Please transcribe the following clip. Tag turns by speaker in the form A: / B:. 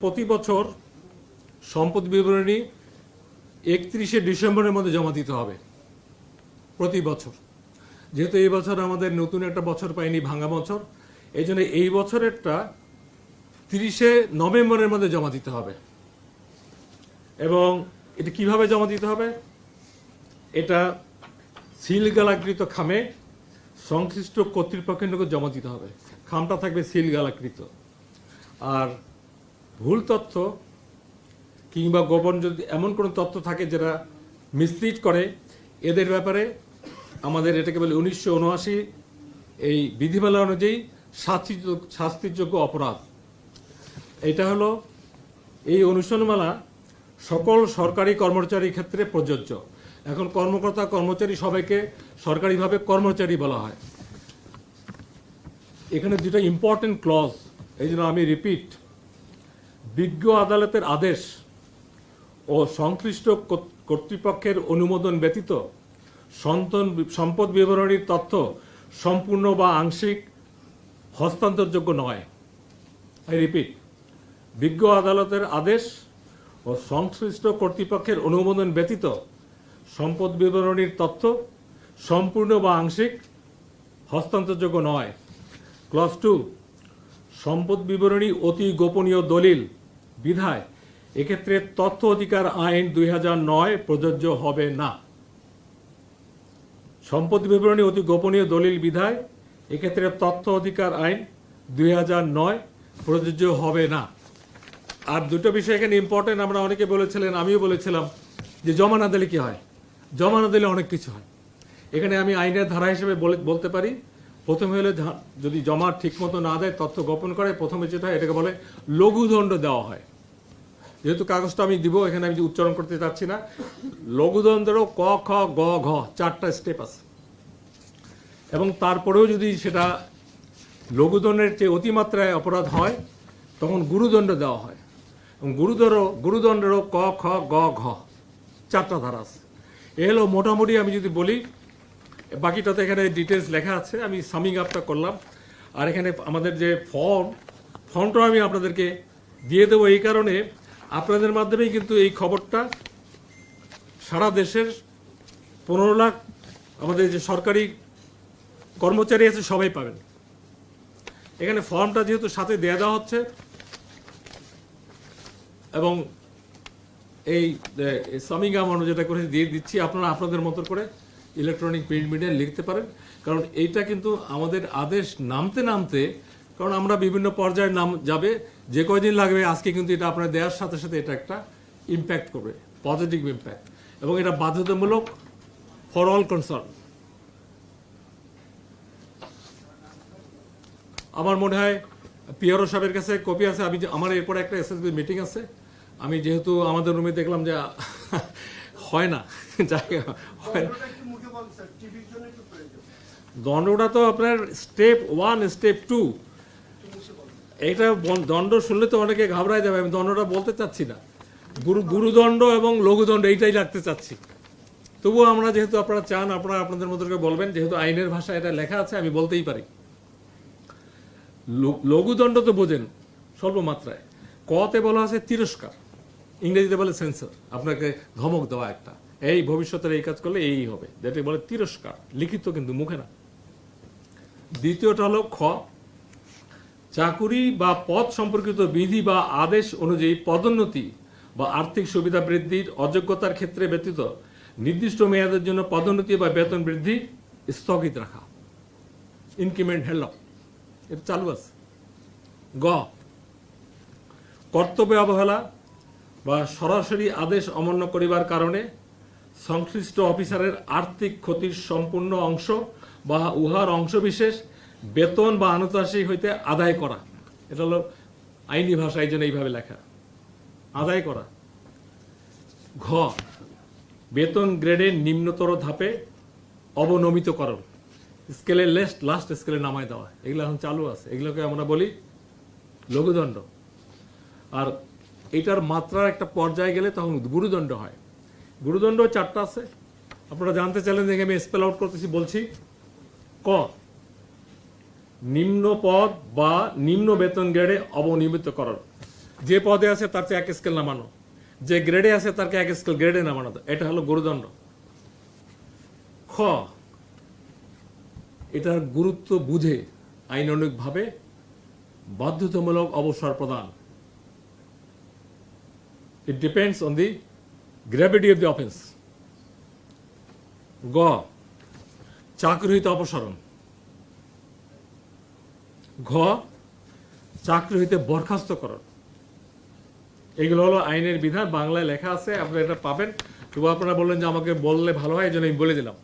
A: প্রতি বছর সম্পদ বিবরণী একত্রিশে ডিসেম্বরের মধ্যে জমা দিতে হবে। প্রতি বছর। যেহেতু এই বছর আমাদের নতুন একটা বছর পাইনি ভাঙা বছর এই জন্য এই বছরেরটা তিরিশে নভেম্বরের মধ্যে জমা দিতে হবে। এবং এটা কীভাবে জমা দিতে হবে? এটা সিলগালাকৃত খামে সংশ্লিষ্ট কর্তৃপক্ষের জমা দিতে হবে। খামটা থাকবে সিলগালাকৃত। আর ভুল তথ্য কিংবা গোপন যদি এমন কোনো তথ্য থাকে যেটা মিসলিড করে, এদের ব্যাপারে আমাদের এটাকে বলে উনিশশো উনআশি এই বিধিমালা অনুযায়ী শাস্তিযোগ্য শাস্তিযোগ্য অপরাধ। এটা হলো এই অনুসরণমালা সকল সরকারি কর্মচারীর ক্ষেত্রে প্রযোজ্য। এখন কর্মকর্তা, কর্মচারী সবাইকে সরকারিভাবে কর্মচারী বলা হয়। এখানে দুটো ইম্পর্টেন্ট ক্লজ এই জন্য আমি রিপিট বিজ্ঞ আদালতের আদেশ ও সংশ্লিষ্ট কর্তৃপক্ষের অনুমোদন ব্যতীত সন্তান সম্পদ বিবরণীর তথ্য সম্পূর্ণ বা আংশিক হস্তান্তরযোগ্য নয়। আই রিপিট, বিজ্ঞ আদালতের আদেশ ও সংশ্লিষ্ট কর্তৃপক্ষের অনুমোদন ব্যতীত সম্পদ বিবরণীর তথ্য সম্পূর্ণ বা আংশিক হস্তান্তরযোগ্য নয়। ক্লস টু, সম্পদ বিবরণী অতি গোপনীয় দলিল বিধায়, এক্ষেত্রে তথ্য অধিকার আইন দুই প্রযোজ্য হবে না। সম্পদ বিবরণী অতি গোপনীয় দলিল বিধায়, এক্ষেত্রে তথ্য অধিকার আইন দুই প্রযোজ্য হবে না। আর দুটো বিষয় এখানে ইম্পর্টেন্ট আমরা অনেকে বলেছিলেন, আমিও বলেছিলাম যে জমা না দিলে কি হয়? জমা না দিলে অনেক কিছু হয়। এখানে আমি আইনের ধারা হিসেবে বলে- বলতে পারি প্রথমে হলে যদি জমা ঠিকমতো না দেয়, তথ্য গোপন করে প্রথমে যেটা হয়, এটাকে বলে লঘুদণ্ড দেওয়া হয়। যেহেতু কাগজটা আমি দিব, এখানে আমি উচ্চারণ করতে চাচ্ছি না, লঘুদণ্ডেরও ক, খ, গ, ঘ চারটা স্টেপ আছে। এবং তারপরেও যদি সেটা লঘুদণ্ডের চেয়ে অতিমাত্রায় অপরাধ হয়, তখন গুরুদণ্ড দেওয়া হয়। এবং গুরুদর গুরুদণ্ডেরও ক, খ, গ, ঘ চারটা ধারা আছে। এ হলো মোটামুটি আমি যদি বলি বাকিটাতে এখানে ডিটেলস লেখা আছে, আমি সামিং আপটা করলাম। আর এখানে আমাদের যে ফর্ম ফর্মটাও আমি আপনাদেরকে দিয়ে দেবো এই কারণে। আপনাদের মাধ্যমেই কিন্তু এই খবরটা সারা দেশের পনেরো লাখ আমাদের যে সরকারি কর্মচারী আছে, সবাই পাবেন। এখানে ফর্মটা যেহেতু সাথে দেয়া দেওয়া হচ্ছে, এবং এই সামিং আমরা যেটা করে দিয়ে দিচ্ছি। আপনারা আপনাদের মতো করে ইলেকট্রনিক প্রিন্ট মিডিয়া লিখতে পারেন। কারণ এইটা কিন্তু আমাদের আদেশ নামতে নামতে, কারণ আমরা বিভিন্ন পর্যায়ে নাম যাবে, যে কয়দিন লাগবে, আজকে কিন্তু এটা আপনার দেওয়ার সাথে সাথে এটা একটা ইম্প্যাক্ট করবে পজিটিভ ইম্প্যাক্ট এবং এটা বাধ্যতামূলক ফর অল কনসার্ন আমার মনে হয় পিয়ারো সাহেবের কাছে কপি আছে, আমি আমার এরপরে একটা এসএসবি মিটিং আছে, আমি যেহেতু আমাদের রুমে দেখলাম যে, হয় না, যাই হয় না।
B: দণ্ডটা
A: তো আপনার স্টেপ ওয়ান স্টেপ টু এটা দণ্ড শুনলে তো অনেকে ঘাবড়ায় যাবে, আমি দণ্ডটা বলতে চাচ্ছি না। গুরু গুরুদণ্ড এবং লঘুদণ্ড, এইটাই রাখতে চাচ্ছি। তবুও আমরা যেহেতু আপনারা চান, আপনারা আপনাদের করে বলবেন, যেহেতু আইনের ভাষা এটা লেখা আছে, আমি বলতেই পারি। লঘুদণ্ড তো বোঝেন স্বল্প মাত্রায় কতে বলা আছে তিরস্কার। ইংরেজিতে বলে সেন্সর। আপনাকে ধমক দেওয়া একটা। এই ভবিষ্যতের এই কাজ করলে এই হবে। যেটা বলে তিরস্কার। লিখিত কিন্তু মুখে না। দ্বিতীয়টা হলো খ। চাকুরি বা পদ সম্পর্কিত বিধি বা আদেশ অনুযায়ী পদোন্নতি বা আর্থিক সুবিধা বৃদ্ধির অযোগ্যতার ক্ষেত্রে ব্যতীত নির্দিষ্ট মেয়াদের জন্য পদোন্নতি বা বেতন বৃদ্ধি স্থগিত রাখা। ইনক্রিমেন্ট হেল এটা চালু আছে। গ। কর্তব্য অবহেলা বা সরাসরি আদেশ অমান্য করিবার কারণে সংশ্লিষ্ট অফিসারের আর্থিক ক্ষতির সম্পূর্ণ অংশ বা উহার অংশবিশেষ বেতন বা আনুতাসিক হইতে আদায় করা। এটা হলো আইনি ভাষা এই জন্য এইভাবে লেখা। আদায় করা। ঘ, বেতন গ্রেডের নিম্নতর ধাপে অবনমিতকরণ। স্কেলে লেস্ট লাস্ট স্কেলে নামায় দেওয়া। এগুলো এখন চালু আছে। এগুলোকে আমরা বলি লঘুদণ্ড। আর এটার মাত্রার একটা পর্যায়ে গেলে তখন গুরুদণ্ড হয়। গুরুদণ্ড চারটা আছে। আপনারা জানতে চাইলেন দেখে আমি স্পেল আউট করতেছি, বলছি, ক, নিম্ন পদ বা নিম্ন বেতন গ্রেডে অবনিয়মিত করার। যে পদে আছে তার চেয়ে এক স্কেল নামানো। যে গ্রেডে আছে তারকে এক স্কেল গ্রেডে নামানো। এটা হলো গুরুদণ্ড। খ এটার গুরুত্ব বুঝে আইনানুগভাবে বাধ্যতামূলক অবসর প্রদান। It depends on the gravity of the offence গ চাকরি হইতে অপসারণ। ঘ চাকরি হইতে বরখাস্ত করণ এগুলো হলো আইনের বিধান, বাংলায় লেখা আছে, আপনারা এটা পাবেন। তবু আপনারা বললেন যে আমাকে বললে ভালো হয়, এই জন্য আমি বলে দিলাম।